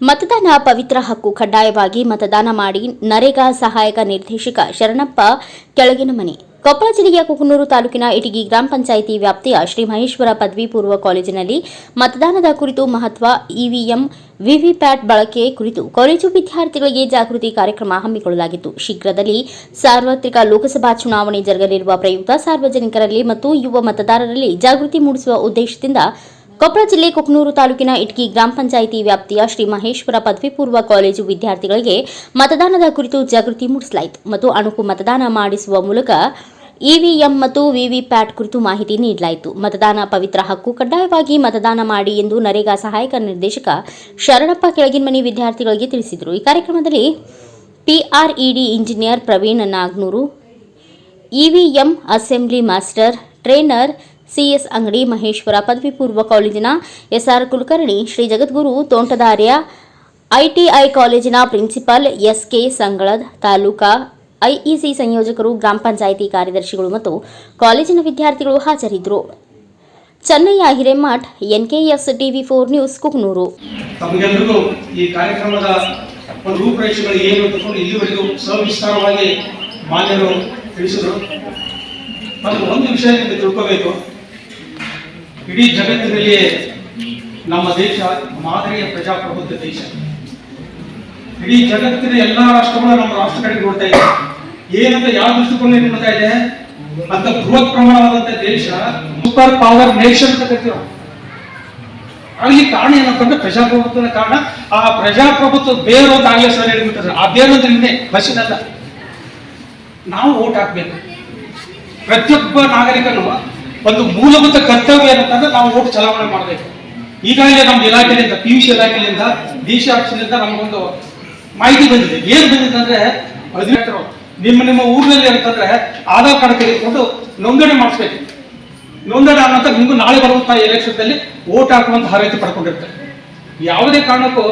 ಮತದಾನ ಪವಿತ್ರ ಹಕ್ಕು ಕಡ್ಡಾಯವಾಗಿ ಮತದಾನ ಮಾಡಿ ನರೇಗಾ ಸಹಾಯಕ ನಿರ್ದೇಶಕ ಶರಣಪ್ಪ ಕೆಳಗಿನ ಮನೆ. ಕೊಪ್ಪಳ ಜಿಲ್ಲೆಯ ಕುಕನೂರು ತಾಲೂಕಿನ ಇಟಗಿ ಗ್ರಾಮ ಪಂಚಾಯಿತಿ ವ್ಯಾಪ್ತಿಯ ಶ್ರೀ ಮಹೇಶ್ವರ ಪದವಿ ಪೂರ್ವ ಕಾಲೇಜಿನಲ್ಲಿ ಮತದಾನದ ಕುರಿತು ಮಹತ್ವ, ಇವಿಎಂ, ವಿವಿಪ್ಯಾಟ್ ಬಳಕೆ ಕುರಿತು ಕಾಲೇಜು ವಿದ್ಯಾರ್ಥಿಗಳಿಗೆ ಜಾಗೃತಿ ಕಾರ್ಯಕ್ರಮ ಹಮ್ಮಿಕೊಳ್ಳಲಾಗಿತ್ತು. ಶೀಘ್ರದಲ್ಲಿ ಸಾರ್ವತ್ರಿಕ ಲೋಕಸಭಾ ಚುನಾವಣೆ ಜರುಗಲಿರುವ ಪ್ರಯುಕ್ತ ಸಾರ್ವಜನಿಕರಲ್ಲಿ ಮತ್ತು ಯುವ ಮತದಾರರಲ್ಲಿ ಜಾಗೃತಿ ಮೂಡಿಸುವ ಉದ್ದೇಶದಿಂದ ಕೊಪ್ಪಳ ಜಿಲ್ಲೆ ಕುಕನೂರು ತಾಲೂಕಿನ ಇಟ್ಕಿ ಗ್ರಾಮ ಪಂಚಾಯಿತಿ ವ್ಯಾಪ್ತಿಯ ಶ್ರೀ ಮಹೇಶ್ವರ ಪದವಿ ಪೂರ್ವ ಕಾಲೇಜು ವಿದ್ಯಾರ್ಥಿಗಳಿಗೆ ಮತದಾನದ ಕುರಿತು ಜಾಗೃತಿ ಮೂಡಿಸಲಾಯಿತು ಮತ್ತು ಅಣುಕು ಮತದಾನ ಮಾಡಿಸುವ ಮೂಲಕ ಇವಿಎಂ ಮತ್ತು ವಿವಿಪ್ಯಾಟ್ ಕುರಿತು ಮಾಹಿತಿ ನೀಡಲಾಯಿತು. ಮತದಾನ ಪವಿತ್ರ ಹಕ್ಕು ಕಡ್ಡಾಯವಾಗಿ ಮತದಾನ ಮಾಡಿ ಎಂದು ನರೇಗಾ ಸಹಾಯಕ ನಿರ್ದೇಶಕ ಶರಣಪ್ಪ ಕೆಳಗಿನಮನಿ ವಿದ್ಯಾರ್ಥಿಗಳಿಗೆ ತಿಳಿಸಿದರು. ಈ ಕಾರ್ಯಕ್ರಮದಲ್ಲಿ PRED engineer Praveen Nagnur, EVM assembly master, trainer CS Angadi Maheshwara ಪದವಿ ಪೂರ್ವ ಕಾಲೇಜಿನ ಎಸ್ಆರ್ ಕುಲಕರ್ಣಿ ಶ್ರೀ ಜಗದ್ಗುರು ತೋಂಟದಾರ್ಯ ಐಟಿಐ ಕಾಲೇಜಿನ principal SK Sangalad taluka IEC ಸಂಯೋಜಕರು ಗ್ರಾಮ ಪಂಚಾಯಿತಿ ಕಾರ್ಯದರ್ಶಿಗಳು ಮತ್ತು ಕಾಲೇಜಿನ ವಿದ್ಯಾರ್ಥಿಗಳು ಹಾಜರಿದ್ದರು. ಚೆನ್ನೈಯ Hiremath, NKS TV four news Kuknur ತಮಗೆಲ್ಲರಿಗೂ ಈ ಕಾರ್ಯಕ್ರಮದ ಒಂದು ರೂಪರೇಷೆಗಳು ಏನು ಅಂತಕೊಂಡು ಇಲ್ಲಿವರೆಗೂ ಸವಿಸ್ತಾರವಾಗಿ ಮಾನ್ಯರು ತಿಳಿಸಿದರು. ಮತ್ತು ಒಂದು ವಿಷಯ ನಿಮಗೆ ತಿಳ್ಕೋಬೇಕು. ಇಡೀ ಜಗತ್ತಿನಲ್ಲಿಯೇ ನಮ್ಮ ದೇಶ ಮಾದರಿಯ ಪ್ರಜಾಪ್ರಭುತ್ವ ದೇಶ. ಇಡೀ ಜಗತ್ತಿನ ಎಲ್ಲಾ ರಾಷ್ಟ್ರಗಳು ನಮ್ಮ ರಾಷ್ಟ್ರ ಕಡೆಗೆ ನೋಡ್ತಾ ಇದೆ ಏನಂತ ಯಾವ ದೃಷ್ಟಿಕೋನ ನೋಡ್ತಾ ಇದೆ? ಅಂತ ಬೃಹತ್ ಪ್ರಮಾಣವಾದಂತ ದೇಶ ಸೂಪರ್ ಪವರ್ ನೇಷನ್ ಅಂತ ಕರಿತೀವಿ. ಅಲ್ಲಿ ಕಾರಣ ಏನಪ್ಪ ಅಂದ್ರೆ ಪ್ರಜಾಪ್ರಭುತ್ವದ ಕಾರಣ. ಆ ಪ್ರಜಾಪ್ರಭುತ್ವ ಬೇರು ಅಂತ ಆಗ್ಲೇ ಸರ್ ಹೇಳ್ಬಿಟ್ಟಾರೆ ಆ ಬೇರು ಅಂದ್ರೆ ಹಿಂದೆ ಬಸ್ಸಿನಲ್ಲ. ನಾವು ಓಟ್ ಹಾಕ್ಬೇಕು. ಪ್ರತಿಯೊಬ್ಬ ನಾಗರಿಕನು ಒಂದು ಮೂಲಭೂತ ಕರ್ತವ್ಯ ಏನಂತಂದ್ರೆ ನಾವು ಓಟ್ ಚಲಾವಣೆ ಮಾಡಬೇಕು. ಈಗಾಗಲೇ ನಮ್ಮ ಇಲಾಖೆಯಿಂದ ಪಿ ಯು ಸಿ ಇಲಾಖೆಯಿಂದ, ದೇಶ ಆಫೀಸಿನಿಂದ ನಮಗೊಂದು ಮಾಹಿತಿ ಬಂದಿದೆ. ಏನ್ ಬಂದಿದೆ ಅಂದ್ರೆ ಹದಿನೆಂಟರು ನಿಮ್ಮ ನಿಮ್ಮ ಊರಿನಲ್ಲಿ ಅಂತಂದ್ರೆ ಆಧಾರ್ ಕಾರ್ಡ್ ತೆಗೆದುಕೊಂಡು ನೋಂದಣಿ ಮಾಡಿಸ್ಬೇಕು. ನೋಂದಣಿ ಆದ ನಂತರ ನಿಮಗೂ ನಾಳೆ ಬರುವಂತಹ ಎಲೆಕ್ಷನ್ದಲ್ಲಿ ವೋಟ್ ಹಾಕುವಂತ ಅರ್ಹತೆ ಪಡ್ಕೊಂಡಿರ್ತಾರೆ. ಯಾವುದೇ ಕಾರಣಕ್ಕೂ